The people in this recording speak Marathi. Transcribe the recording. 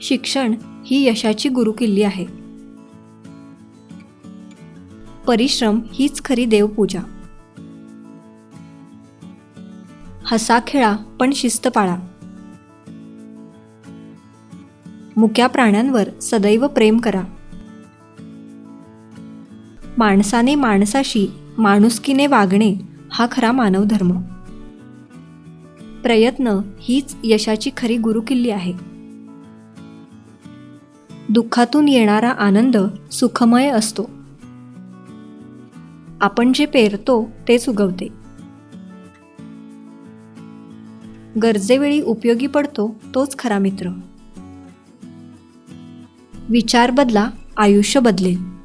शिक्षण ही यशाची गुरुकिल्ली आहे. परिश्रम हीच खरी देवपूजा. हसा खेळा पण शिस्त पाळा. मुक्या प्राण्यांवर सदैव प्रेम करा. माणसाने माणसाशी माणुसकीने वागणे हा खरा मानवधर्म. प्रयत्न हीच यशाची खरी गुरुकिल्ली आहे. दुःखातून येणारा आनंद सुखमय असतो. आपण जे पेरतो तेच उगवते गरजेवेळी उपयोगी पडतो तोच खरा मित्र. विचार बदला आयुष्य बदलेल.